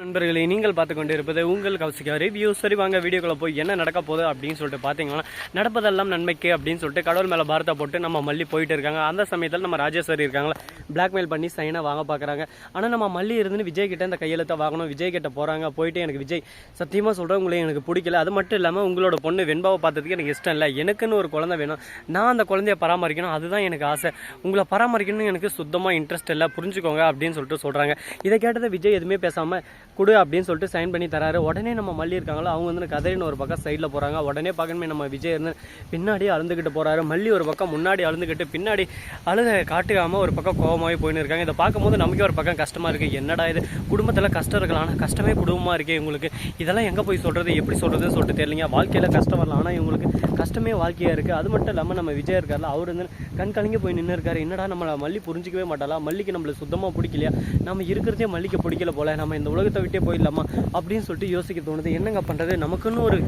நண்பர்களே நீங்கள் பார்த்து கொண்டு இருப்பது உங்கள் கௌசிகா ரிவ்யூ சரி வாங்க வீடியோக்குள்ளே போய் என்ன நடக்க போகுது அப்படின்னு சொல்லிட்டு பார்த்தீங்கன்னா நடப்பதெல்லாம் நன்மைக்கு அப்படின்னு சொல்லிட்டு கடவுள் மேலே பாரத்தை போட்டு நம்ம மல்லி போயிட்டு இருக்காங்க. அந்த சமயத்தில் நம்ம ராஜேஸ்வரி இருக்காங்களா பிளாக்மெயில் பண்ணி சைனாக வாங்க பார்க்குறாங்க ஆனால் நம்ம மல்லி இருந்து விஜய் கிட்ட இந்த கையெழுத்தை வாங்கணும். விஜய் கிட்ட போகிறாங்க போயிட்டு எனக்கு விஜய் சத்தியமாக சொல்கிறேன் உங்களை எனக்கு பிடிக்கல. அது மட்டும் இல்லாமல் உங்களோட பொண்ணு வெண்பாவை பார்த்ததுக்கு எனக்கு இஷ்டம் இல்லை. எனக்குன்னு ஒரு குழந்தை வேணும். நான் அந்த குழந்தைய பராமரிக்கணும். அதுதான் எனக்கு ஆசை. உங்களை பராமரிக்கணும்னு எனக்கு சுத்தமாக இன்ட்ரெஸ்ட் இல்லை. புரிஞ்சுக்கோங்க அப்படின்னு சொல்லிட்டு சொல்கிறாங்க இதை கேட்டதை விஜய் எதுவுமே பேசாமல் கொடு அப்படின்னு சொல்லிட்டு சைன் பண்ணி தராரு. உடனே நம்ம மல்லி இருக்காங்களோ அவங்க வந்து கதைன்னு ஒரு பக்கம் சைடில் போகிறாங்க உடனே பார்க்கணுமே நம்ம விஜய் இருந்து பின்னாடி அழுந்துக்கிட்டு போகிறாரு மல்லி ஒரு பக்கம் முன்னாடி அழுந்துக்கிட்டு பின்னாடி அழுத காட்டுக்காமல் ஒரு பக்கம் கோவமாகவே போயின்னு இருக்காங்க. இதை பார்க்கும்போது நமக்கே ஒரு பக்கம் கஷ்டமாக இருக்குது என்னடா இது? குடும்பத்தில் கஷ்டம் இருக்கலாம் ஆனால் கஷ்டமே குடும்பமாக இருக்கே உங்களுக்கு இதெல்லாம் எங்கே போய் சொல்கிறது எப்படி சொல்கிறதுன்னு சொல்லிட்டு தெரியலங்க. வாழ்க்கையில் கஷ்டம் வரலாம் ஆனால் இவங்களுக்கு கஷ்டமே வாழ்க்கையாக இருக்குது அது மட்டும் இல்லாமல் நம்ம விஜய் இருக்கார்ல அவர் வந்து கண் கலங்கி போய் நின்று இருக்காரு. என்னடா நம்மளை மல்லி புரிஞ்சிக்கவே மாட்டாளா? மல்லிக்கு நம்மளுக்கு சுத்தமாக பிடிக்கலையா? நம்ம இருக்கிறதே மல்லிக்கு பிடிக்கல போல. நம்ம இந்த உலகத்தை விட்டே போயிடலாமா அப்படின்னு சொல்லிட்டு யோசிக்க தோணுது. என்னங்க பண்ணுறது நமக்குன்னு ஒரு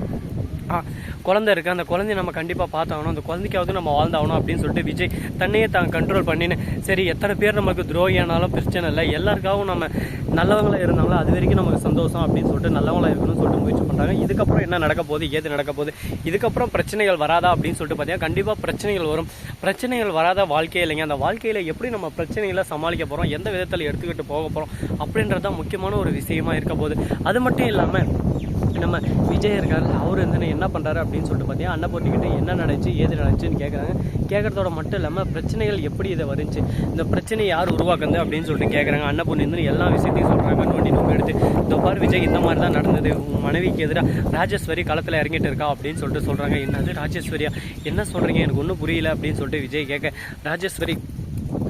குழந்தை இருக்குது அந்த குழந்தைய நம்ம கண்டிப்பாக பார்த்தாகணும். அந்த குழந்தைக்காவது நம்ம வாழ்ந்தாகணும் அப்படின்னு சொல்லிட்டு விஜய் தன்னையே தான் கண்ட்ரோல் பண்ணின்னு சரி எத்தனை பேர் நமக்கு துரோகியானாலும் பிரச்சனை இல்லை. எல்லாருக்காகவும் நம்ம நல்லவங்களா இருந்தாங்களோ அது வரைக்கும் நமக்கு சந்தோஷம் அப்படின்னு சொல்லிட்டு நல்லவங்களா இருக்கணும்னு சொல்லிட்டு முயற்சி பண்ணுறாங்க இதுக்கப்புறம் என்ன நடக்க போகுது? ஏது நடக்க போகுது? இதுக்கப்புறம் பிரச்சனைகள் வராதா அப்படின்னு சொல்லிட்டு பார்த்தீங்கன்னா கண்டிப்பாக பிரச்சனைகள் வரும். பிரச்சனைகள் வராத வாழ்க்கை இல்லைங்க. அந்த வாழ்க்கையில் எப்படி நம்ம பிரச்சனைகளை சமாளிக்க போகிறோம் எந்த விதத்தில் எடுத்துக்கிட்டு போக போகிறோம் அப்படின்றது தான் முக்கியமான ஒரு விஷயமா இருக்க போகுது. அது மட்டும் இல்லாமல் நம்ம விஜய் இருக்கார். அவர் வந்து என்ன பண்ணுறாரு அப்படின்னு சொல்லிட்டு பார்த்தீங்கன்னா அன்னபூர்ணிக்கிட்ட என்ன நடந்துச்சு ஏது நடந்துச்சுன்னு கேட்குறாங்க கேட்குறதோட மட்டும் இல்லாமல் பிரச்சனைகள் எப்படி இதை வருச்சு இந்த பிரச்சனை யார் உருவாக்குது அப்படின்னு சொல்லிட்டு கேட்குறாங்க அன்னபூர்ணி வந்து எல்லா விஷயத்தையும் சொல்கிறாங்க நோண்டி நோக்கி எடுத்து இந்த பார் விஜய் இந்த மாதிரி தான் நடந்தது. உங்கள் மனைவிக்கு எதிராக ராஜேஸ்வரி களத்தில் இறங்கிட்டு இருக்கா? அப்படின்னு சொல்லிட்டு சொல்கிறாங்க என்னது ராஜேஸ்வரியா? என்ன சொல்கிறீங்க எனக்கு ஒன்றும் புரியல அப்படின்னு சொல்லிட்டு விஜய் கேட்க ராஜேஸ்வரி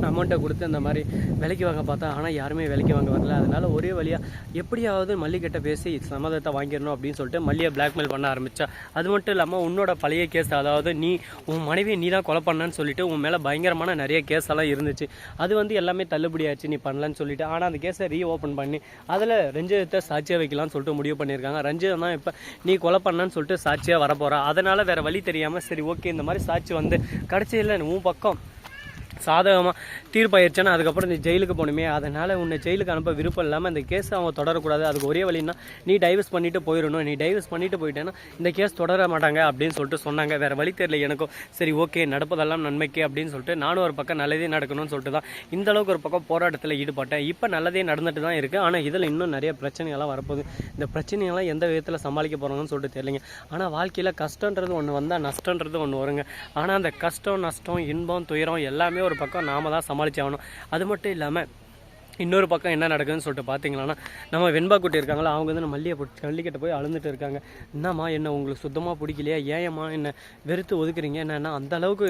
அமௌண்ட்டை கொடுத்து அந்த மாதிரி விலைக்கு வாங்க பார்த்தா ஆனால் யாருமே விலைக்கு வாங்க வரல. அதனால ஒரே வழியாக எப்படியாவது மல்லிகிட்ட பேசி சம்மதத்தை வாங்கிடணும் அப்படின்னு சொல்லிட்டு மல்லியை பிளாக்மெயில் பண்ண ஆரம்பித்தா அது மட்டும் இல்லாமல் உன்னோட பழைய கேஸ் அதாவது நீ உன் மனைவியை நீ தான் கொலை பண்ணன்னு சொல்லிட்டு உன் மேலே பயங்கரமான நிறைய கேஸ் எல்லாம் இருந்துச்சு. அது வந்து எல்லாமே தள்ளுபடியாச்சு நீ பண்ணலன்னு சொல்லிட்டு. ஆனால் அந்த கேஸை ரீ ஓப்பன் பண்ணி அதில் ரஞ்சிதத்தை சாட்சியாக வைக்கலாம்னு சொல்லிட்டு முடிவு பண்ணியிருக்காங்க. ரஞ்சிதம் தான் இப்போ நீ கொலை பண்ணான்னு சொல்லிட்டு சாட்சியாக வரப்போகிறா அதனால் வேறு வழி தெரியாமல் சரி ஓகே இந்த மாதிரி சாட்சி வந்து கடைசியில் உன் பக்கம் சாதகமாக தீர்ப்பாயிருச்சுன்னா அதுக்கப்புறம் நீ ஜெயிலுக்கு போகணுமே. அதனால் உன்னை ஜெயிலுக்கு அனுப்ப விருப்பம் இல்லாமல் இந்த கேஸ் அவங்க தொடரக்கூடாது. அதுக்கு ஒரே வழின்னா நீ டைவர்ஸ் பண்ணிட்டு போயிடணும். நீ டைவர்ஸ் பண்ணிட்டு போயிட்டேன்னா இந்த கேஸ் தொடர மாட்டாங்க அப்படின்னு சொல்லிட்டு சொன்னாங்க. வேறு வழி தெரியல எனக்கும். சரி ஓகே நடப்பதெல்லாம் நன்மைக்கு அப்படின்னு சொல்லிட்டு நானும் ஒரு பக்கம் நல்லதே நடக்கணும்னு சொல்லிட்டு தான் இந்த அளவுக்கு ஒரு பக்கம் போராட்டத்தில் ஈடுபட்டேன். இப்போ நல்லதே நடந்துட்டு தான் இருக்குது ஆனால் இதில் இன்னும் நிறைய பிரச்சனைகள்லாம் வரப்போகுது. இந்த பிரச்சனைகள்லாம் எந்த விதத்தில் சமாளிக்க போகிறாங்கன்னு சொல்லிட்டு தெரியலைங்க. ஆனால் வாழ்க்கையில் கஷ்டன்றது ஒன்று வந்தால் நஷ்டன்றது ஒன்று வருங்க. ஆனால் அந்த கஷ்டம் நஷ்டம் இன்பம் துயரம் எல்லாமே ஒரு பக்கம் நாம தான் சமாளிச்சாகணும். அது மட்டும் இல்லாமல் இன்னொரு பக்கம் என்ன நடக்குதுன்னு சொல்லிட்டு பார்த்தீங்கன்னா நம்ம வெண்பா குட்டி இருக்காங்களா அவங்க வந்து மல்லியை போட்டு மல்லிக்கிட்ட போய் அழுந்துட்டு இருக்காங்க. என்னம்மா என்ன உங்களுக்கு சுத்தமாக பிடிக்கலையா? ஏன்மா என்ன வெறுத்து ஒதுக்குறீங்க? என்னன்னா அந்த அளவுக்கு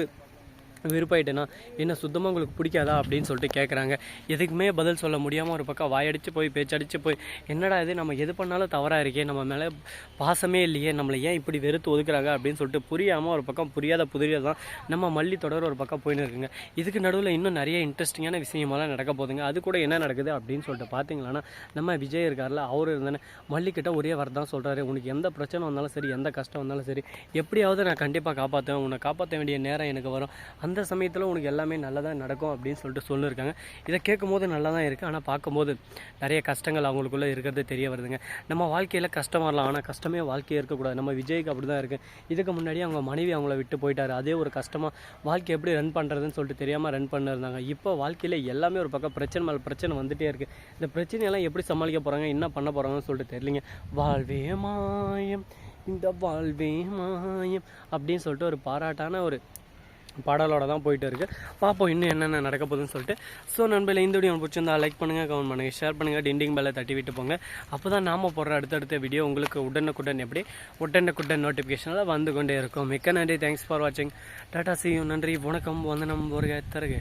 வெறுப்பாயிட்டேன்னா என்ன சுத்தமாக உங்களுக்கு பிடிக்காதா? அப்படின்னு சொல்லிட்டு கேட்குறாங்க எதுக்குமே பதில் சொல்ல முடியாமல் ஒரு பக்கம் வாயடிச்சு போய் பேச்சடிச்சு போய் என்னடா இது? நம்ம எது பண்ணாலும் தவறாக இருக்கே. நம்ம மேலே பாசமே இல்லையே. நம்மளை ஏன் இப்படி வெறுத்து ஒதுக்குறாங்க? அப்படின்னு சொல்லிட்டு புரியாமல் ஒரு பக்கம் புரியாத புதிரியாக தான் நம்ம மல்லி தொடர் ஒரு பக்கம் போயின்னு இருக்குங்க. இதுக்கு நடுவில் இன்னும் நிறைய இன்ட்ரெஸ்டிங்கான விஷயமெல்லாம் நடக்க போதுங்க அது கூட என்ன நடக்குது அப்படின்னு சொல்லிட்டு பார்த்தீங்களன்னா நம்ம விஜய் இருக்கார்ல அவர் இருந்தானே மல்லிக்கிட்ட ஒரே வரதான் சொல்கிறாரு உனக்கு எந்த பிரச்சனை வந்தாலும் சரி எந்த கஷ்டம் வந்தாலும் சரி எப்படியாவது நான் கண்டிப்பாக காப்பாற்றுவேன் உன்னை காப்பாற்ற வேண்டிய நேரம் எனக்கு வரும். அந்த சமயத்தில் உனக்கு எல்லாமே நல்லதாக நடக்கும் அப்படின்னு சொல்லிட்டு சொல்லியிருக்காங்க இதை கேட்கும்போது நல்லா தான் இருக்குது ஆனால் பார்க்கும்போது நிறைய கஷ்டங்கள் அவங்களுக்குள்ளே இருக்கிறது தெரிய வருதுங்க. நம்ம வாழ்க்கையில் கஷ்டம் வரலாம். ஆனால் கஷ்டமே வாழ்க்கையே இருக்கக்கூடாது. நம்ம விஜய்க்கு அப்படி தான் இருக்குது இதுக்கு முன்னாடி அவங்க மனைவி அவங்கள விட்டு போயிட்டார். அதே ஒரு கஷ்டமாக வாழ்க்கை எப்படி ரன் பண்ணுறதுன்னு சொல்லிட்டு தெரியாமல் ரன் பண்ணிருந்தாங்க. இப்போ வாழ்க்கையில் எல்லாமே ஒரு பக்கம் பிரச்சனை மேலே பிரச்சனை வந்துகிட்டே இருக்குது இந்த பிரச்சனையெல்லாம் எப்படி சமாளிக்க போகிறாங்க என்ன பண்ண போகிறாங்கன்னு சொல்லிட்டு தெரியலிங்க. வாழ்வே மாயம். இந்த வாழ்வே மாயம். அப்படின்னு சொல்லிட்டு ஒரு பாராட்டான ஒரு பாடலோட தான் போயிட்டு இருக்கு. பார்ப்போம் இன்னும் என்னென்ன நடக்க போகுதுன்னு சொல்லிட்டு. ஸோ நண்பர்களே இந்த வீடியோ பிடிச்சிருந்தால் பிடிச்சிருந்தா லைக் பண்ணுங்கள் கமெண்ட் பண்ணுங்கள் ஷேர் பண்ணுங்கள் டிண்டிங் பெல்லை தட்டி விட்டு போங்க. அப்போ தான் நாம் போடுற அடுத்தடுத்த வீடியோ உங்களுக்கு உடனுக்குடன் எப்படி உடனுக்குடன் நோட்டிஃபிகேஷனில் வந்து கொண்டே இருக்கும். மிக்க நன்றி. தேங்க்ஸ் ஃபார் வாட்சிங் டாட்டா சி நன்றி. வணக்கம். வந்தனம். ஒரு தருக.